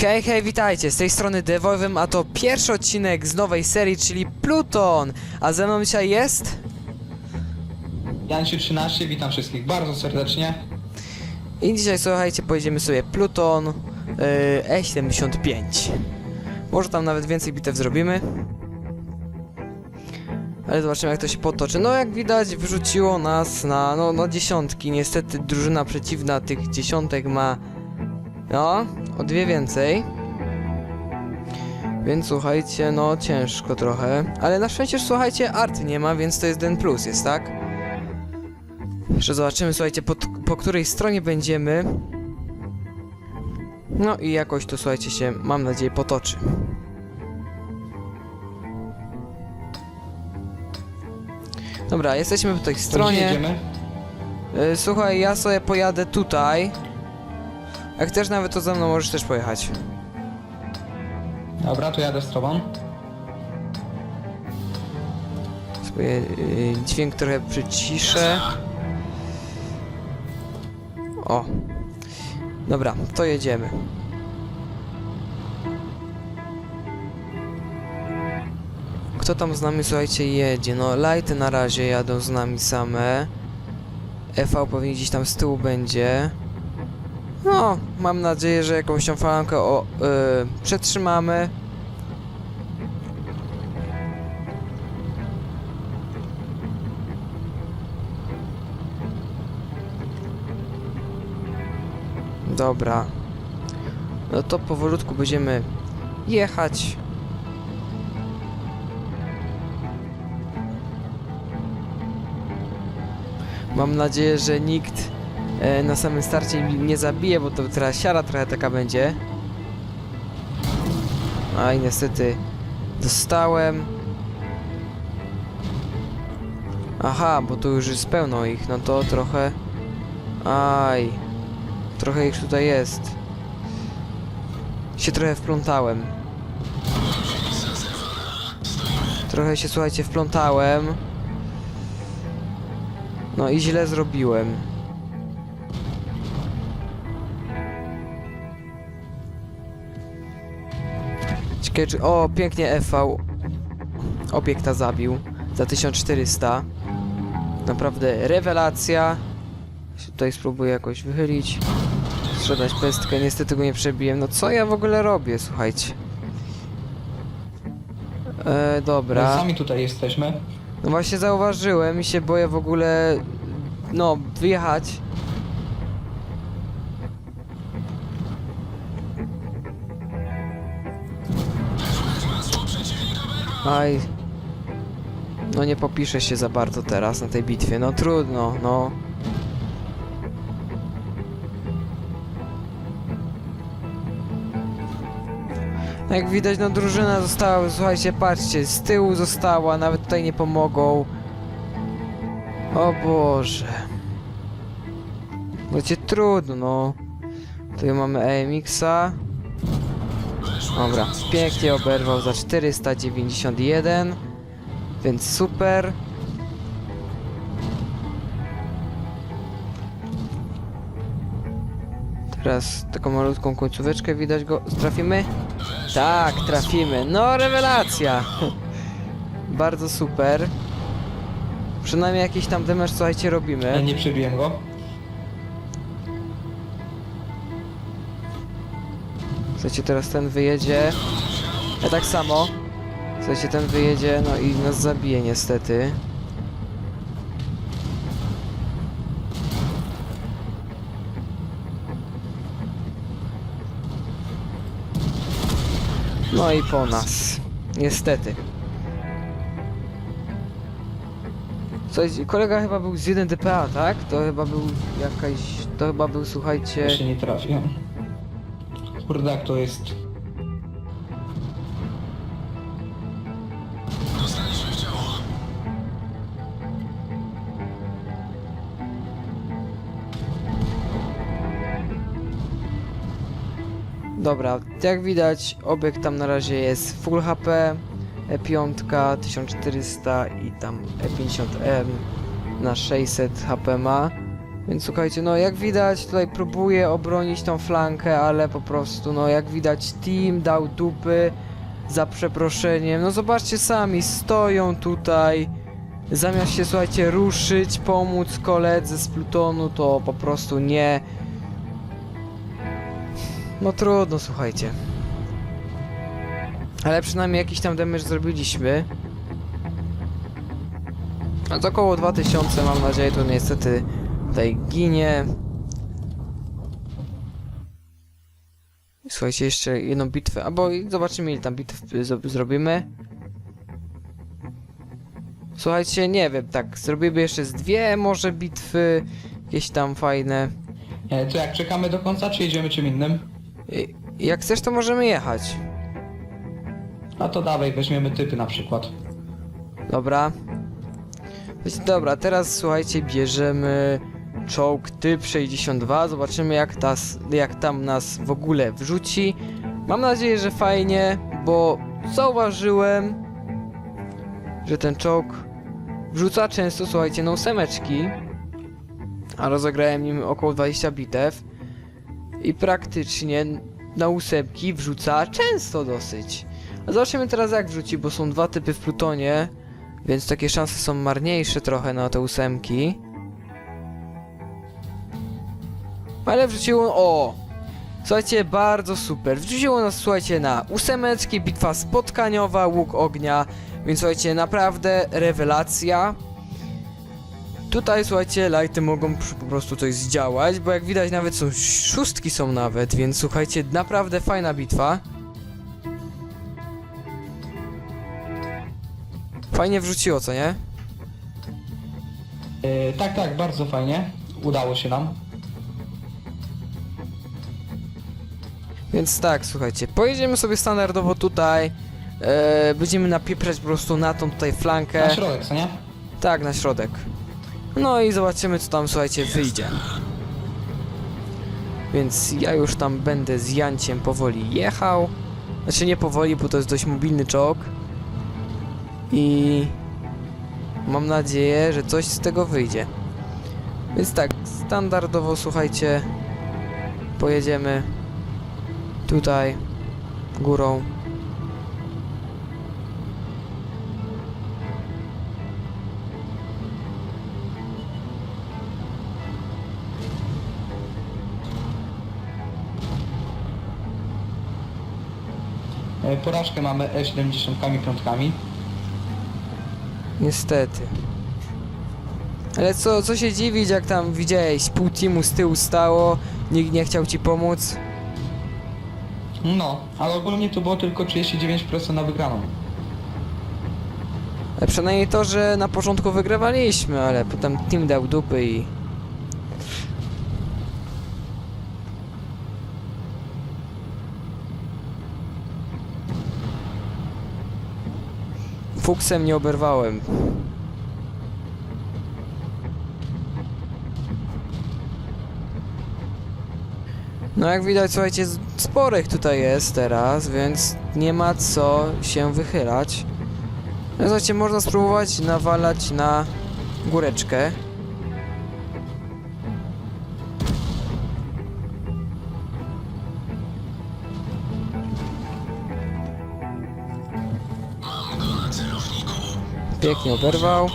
Hej, hej, witajcie, z tej strony Devowym, a to pierwszy odcinek z nowej serii, czyli Pluton. A ze mną dzisiaj jest... Jansiu 13, witam wszystkich bardzo serdecznie. I dzisiaj, słuchajcie, pojedziemy sobie Pluton yy, E75. Może tam nawet więcej bitew zrobimy. Ale zobaczymy jak to się potoczy. No jak widać wyrzuciło nas na, no, na dziesiątki. Niestety drużyna przeciwna tych dziesiątek ma no, o dwie więcej. Więc słuchajcie, no ciężko trochę. Ale na szczęście, słuchajcie, art nie ma, więc to jest den plus, jest tak? Jeszcze zobaczymy, słuchajcie, po, po której stronie będziemy. No i jakoś to, słuchajcie, się, mam nadzieję, potoczy. Dobra, jesteśmy po tej stronie. Y, Słuchaj, ja sobie pojadę tutaj. Jak chcesz nawet to ze mną możesz też pojechać. Dobra, to jadę z tobą. Sobie y, dźwięk trochę przyciszę. O. Dobra, to jedziemy. Kto tam z nami, słuchajcie, jedzie? No, lighty na razie jadą z nami same. EV pewnie gdzieś tam z tyłu będzie. No, mam nadzieję, że jakąś tam falankę o, y, przetrzymamy. Dobra. No to powolutku będziemy jechać. Mam nadzieję, że nikt na samym starcie nie zabije, bo to teraz siara trochę taka będzie. A i niestety dostałem. Aha, bo tu już jest pełno ich, no to trochę... Aj. Trochę ich tutaj jest. Się trochę wplątałem. Trochę się, słuchajcie, wplątałem. No i źle zrobiłem. Czy... O, pięknie EV. Obiekta zabił. Za 1400. Naprawdę rewelacja. Tutaj spróbuję jakoś wychylić. Sprzedać pestkę, niestety go nie przebiłem. No co ja w ogóle robię, słuchajcie. E, dobra. Sami tutaj jesteśmy. No właśnie zauważyłem i się boję w ogóle, no, wyjechać. Aj. No nie popiszę się za bardzo teraz na tej bitwie, no trudno, no. No Jak widać, no drużyna została, słuchajcie, patrzcie, z tyłu została, nawet tutaj nie pomogą. O Boże. Będzie trudno, no. Tutaj mamy AMX-a. Dobra, pięknie oberwał za 491. Więc super. Teraz taką malutką końcóweczkę widać go. Trafimy? Tak, trafimy. No, rewelacja! Bardzo super. Przynajmniej jakiś tam demesz, słuchajcie, Ja robimy. nie przebiłem go. Słuchajcie, teraz ten wyjedzie. Ja tak samo. Słuchajcie, ten wyjedzie, no i nas zabije niestety. No i po nas. Niestety. Słuchajcie, kolega chyba był z 1 DPA, tak? To chyba był jakaś... To chyba był, słuchajcie... Jeszcze nie trafię. Kurde, jak to jest. Dobra, jak widać, obiekt tam na razie jest full HP, E5 1400 i tam E50M na 600 HP ma, Więc słuchajcie, no jak widać tutaj próbuję obronić tą flankę, ale po prostu no jak widać team dał dupy za przeproszeniem. No zobaczcie sami, stoją tutaj. Zamiast się słuchajcie ruszyć, pomóc koledze z Plutonu, to po prostu nie. No trudno, słuchajcie. Ale przynajmniej jakiś tam damage zrobiliśmy. A to około 2000 mam nadzieję, to niestety tutaj ginie. Słuchajcie, jeszcze jedną bitwę, albo zobaczymy ile tam zro- zrobimy. Słuchajcie, nie wiem, tak, zrobimy jeszcze z dwie może bitwy, jakieś tam fajne. E, to jak czekamy do końca, czy jedziemy czym innym? I- Jak chcesz, to możemy jechać. No to dawaj, weźmiemy typy na przykład. Dobra. Dobra, teraz słuchajcie, bierzemy czołg typ 62. Zobaczymy jak, tas, jak tam nas w ogóle wrzuci. Mam nadzieję, że fajnie, bo zauważyłem, że ten czołg wrzuca często, słuchajcie, no ósemeczki. A rozegrałem nim około 20 bitew. I praktycznie na ósemki wrzuca często dosyć. Zobaczymy teraz jak wrzuci, bo są dwa typy w Plutonie. Więc takie szanse są marniejsze trochę na te ósemki. Ale wrzuciło... O! Słuchajcie, bardzo super. Wrzuciło nas, słuchajcie, na ósemeczki, bitwa spotkaniowa, łuk ognia. Więc słuchajcie, naprawdę rewelacja. Tutaj, słuchajcie, lighty mogą po prostu coś zdziałać, bo jak widać nawet są szóstki są nawet, więc słuchajcie, naprawdę fajna bitwa. Fajnie wrzuciło, co nie? E, tak, tak, bardzo fajnie. Udało się nam. Więc tak, słuchajcie, pojedziemy sobie standardowo tutaj. E, będziemy napieprzać po prostu na tą tutaj flankę. Na środek, co nie? Tak, na środek. No i zobaczymy, co tam, słuchajcie, wyjdzie. Więc ja już tam będę z Janciem powoli jechał. Znaczy nie powoli, bo to jest dość mobilny czołg. I mam nadzieję, że coś z tego wyjdzie. Więc tak, standardowo, słuchajcie, pojedziemy tutaj górą. E, porażkę mamy E75. Niestety. Ale co, co się dziwić, jak tam widziałeś, pół teamu z tyłu stało, nikt nie chciał ci pomóc. No, ale ogólnie to było tylko 39% na wygraną. Ale przynajmniej to, że na początku wygrywaliśmy, ale potem team dał dupy i... Fuksem nie oberwałem. No jak widać, słuchajcie, sporych tutaj jest teraz, więc nie ma co się wychylać. No Słuchajcie, można spróbować nawalać na góreczkę. Pięknie oberwał.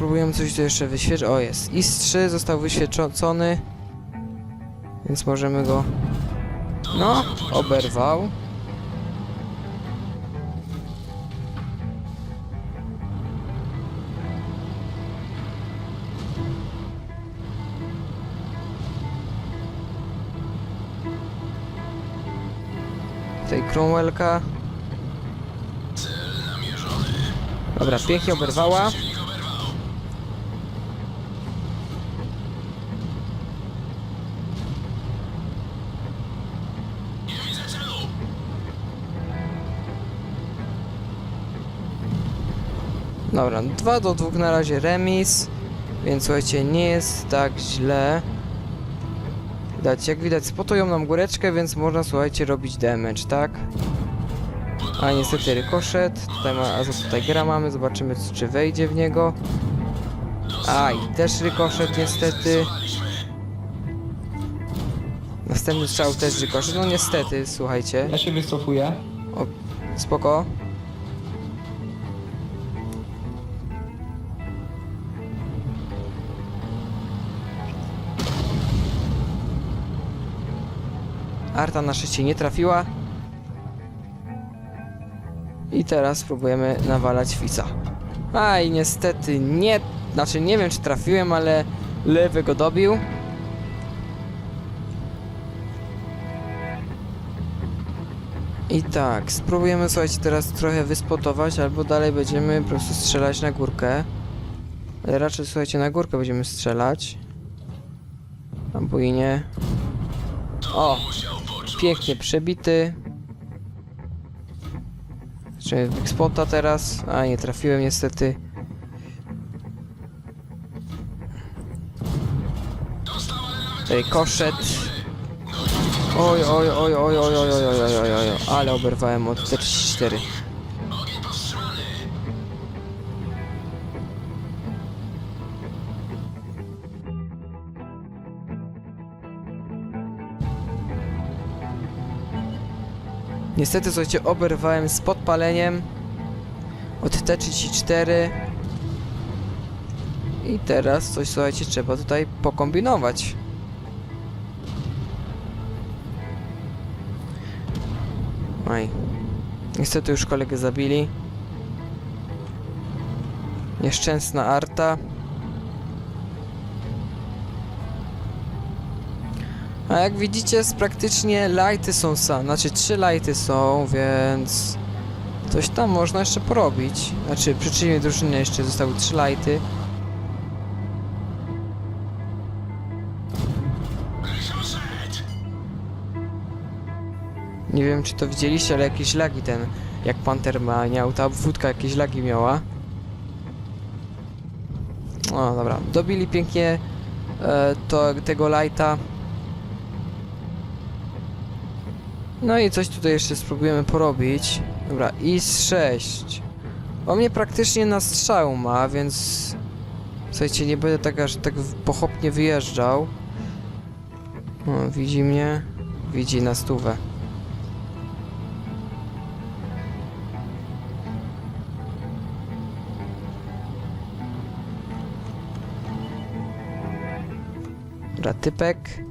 Spróbujemy coś tu jeszcze wyświetlić. O, jest. IS-3 został wyświecony. Więc możemy go... No, oberwał. Tej Cromwellka. Dobra, pięknie oberwała. Dobra, 2 do 2 na razie remis, więc słuchajcie, nie jest tak źle. Widać, jak widać, spotują nam góreczkę, więc można, słuchajcie, robić damage, tak? A niestety rykoszet, tutaj ma, a tutaj gra mamy, zobaczymy czy wejdzie w niego. A i też rykoszet niestety. Następny strzał też rykoszet, no niestety, słuchajcie. Ja się wycofuję. Spoko. Arta na szczęście nie trafiła. I teraz spróbujemy nawalać Fica. A i niestety nie... Znaczy nie wiem czy trafiłem, ale lewy go dobił. I tak, spróbujemy słuchajcie teraz trochę wyspotować, albo dalej będziemy po prostu strzelać na górkę. Ale raczej słuchajcie na górkę będziemy strzelać. Albo i nie. O! Pięknie przebity. Zobaczymy big spota teraz. A nie trafiłem niestety. Tutaj koszet. Oj, oj, oj, oj, oj, oj, oj, oj, oj, oj, oj, ale oberwałem od T34. Niestety, słuchajcie, oberwałem z podpaleniem od T34. I teraz coś, słuchajcie, trzeba tutaj pokombinować. Oj. Niestety już kolegę zabili. Nieszczęsna Arta. A jak widzicie, praktycznie lighty są sam, znaczy trzy lighty są, więc coś tam można jeszcze porobić. Znaczy, przy przeciwnej drużynie jeszcze zostały trzy lighty. Nie wiem, czy to widzieliście, ale jakieś lagi ten, jak Panther ma, miał, ta obwódka jakieś lagi miała. O, dobra, dobili pięknie e, to, tego lighta. No i coś tutaj jeszcze spróbujemy porobić. Dobra, IS-6. On mnie praktycznie na strzał ma, więc... Słuchajcie, nie będę tak aż tak pochopnie wyjeżdżał. O, widzi mnie. Widzi na stówę. Dobra, typek.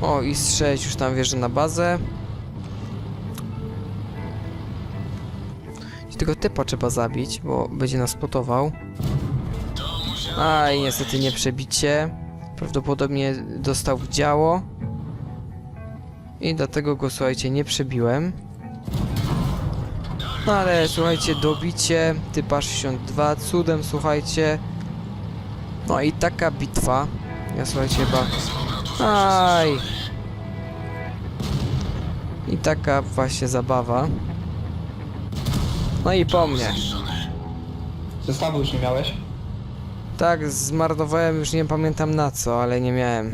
O, i z 6 już tam wjeżdża na bazę. I Tego typa trzeba zabić, bo będzie nas spotował. A i niestety nie przebicie. Prawdopodobnie dostał w działo. I dlatego go, słuchajcie, nie przebiłem. No ale słuchajcie, dobicie typa 62, cudem, słuchajcie. No i taka bitwa. Ja słuchajcie chyba... Aj! I taka właśnie zabawa. No i po mnie. Zestawu już nie miałeś? Tak, zmarnowałem już nie pamiętam na co, ale nie miałem.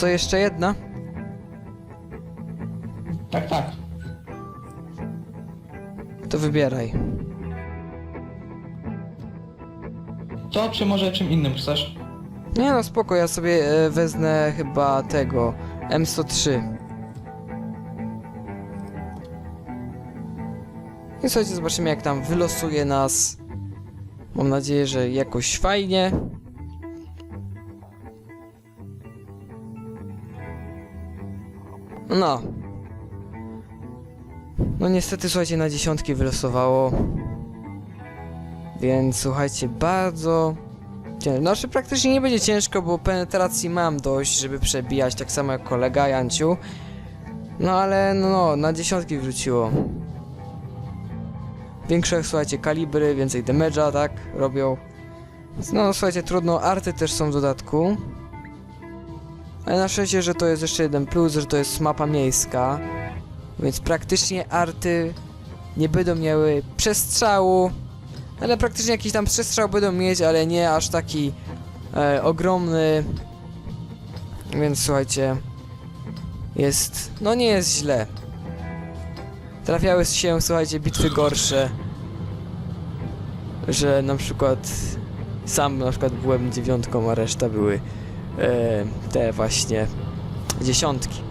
Co, jeszcze jedna? Tak, tak. To wybieraj. To czy może czym innym chcesz? Nie no, spoko, ja sobie e, wezmę chyba tego M103. I słuchajcie, zobaczymy jak tam wylosuje nas. Mam nadzieję, że jakoś fajnie. Niestety, słuchajcie, na dziesiątki wylosowało. Więc słuchajcie, bardzo Cię- Znaczy praktycznie nie będzie ciężko, bo penetracji mam dość, żeby przebijać, tak samo jak kolega Janciu. No ale no, no na dziesiątki wrzuciło. większe, słuchajcie, kalibry, więcej damage'a, tak, robią. No, słuchajcie, trudno, arty też są w dodatku. Ale na szczęście, że to jest jeszcze jeden plus, że to jest mapa miejska. Więc praktycznie arty nie będą miały przestrzału. Ale praktycznie jakiś tam przestrzał będą mieć, ale nie aż taki e, ogromny. Więc słuchajcie, jest, no nie jest źle. Trafiały się, słuchajcie, bitwy gorsze. Że na przykład sam na przykład byłem dziewiątką, a reszta były e, te właśnie dziesiątki.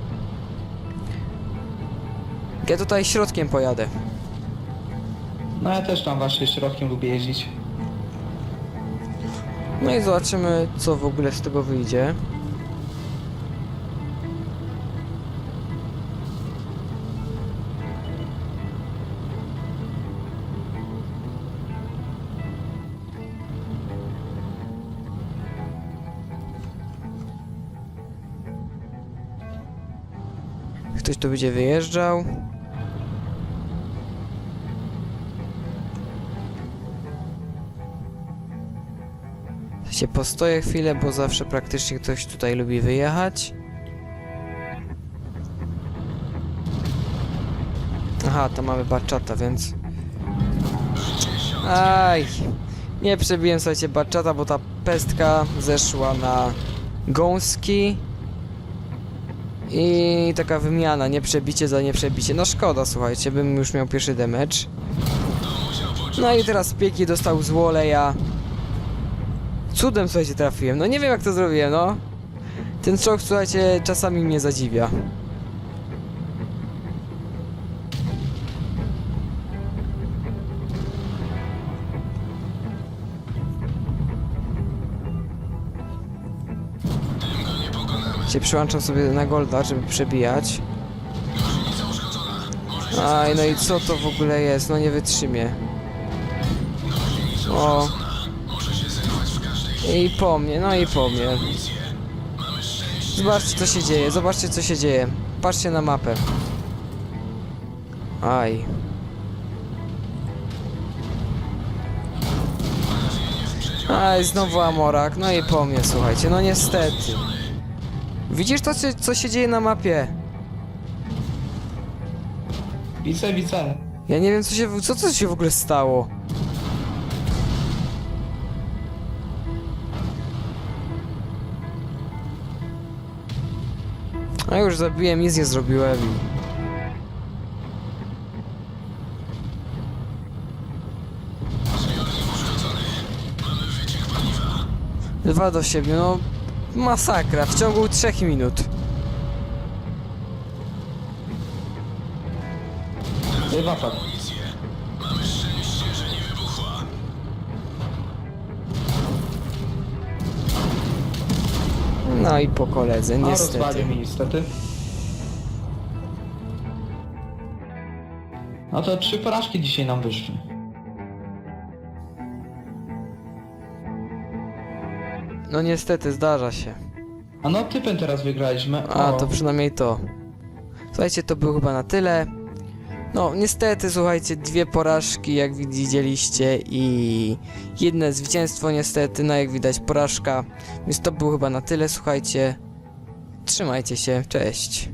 Ja tutaj środkiem pojadę. No ja też tam właśnie środkiem lubię jeździć. No i zobaczymy, co w ogóle z tego wyjdzie. Ktoś tu będzie wyjeżdżał. Się postoję chwilę, bo zawsze praktycznie ktoś tutaj lubi wyjechać. Aha, to mamy baczata, więc... Aj! Nie przebiłem, słuchajcie, baczata, bo ta pestka zeszła na gąski. I taka wymiana, nie przebicie za nie przebicie. No szkoda, słuchajcie, bym już miał pierwszy damage. No i teraz pieki dostał z Woleja. Cudem, słuchajcie, trafiłem. No nie wiem, jak to zrobiłem, no. Ten czołg, słuchajcie, czasami mnie zadziwia. Się przyłączam sobie na golda, żeby przebijać. Aj, no i co to w ogóle jest? No nie wytrzymie. O. I po mnie, no i po mnie. Zobaczcie co się dzieje, zobaczcie co się dzieje. Patrzcie na mapę. Aj. Aj, znowu Amorak, no i po mnie, słuchajcie, no niestety. Widzisz to, co- się dzieje na mapie? Widzę, widzę. Ja nie wiem, co się, co, co się w ogóle stało. A już zabiłem, nic nie zrobiłem. Dwa do siebie, no masakra, w ciągu trzech minut. I po koledze, A niestety. rozwalił mi niestety. No to trzy porażki dzisiaj nam wyszły. No niestety, zdarza się. A no typem teraz wygraliśmy. A, O, to przynajmniej to. Słuchajcie, to było chyba na tyle. No, niestety, słuchajcie, dwie porażki, jak widzieliście, i jedne zwycięstwo, niestety, no jak widać, porażka. Więc to było chyba na tyle, słuchajcie. Trzymajcie się, cześć.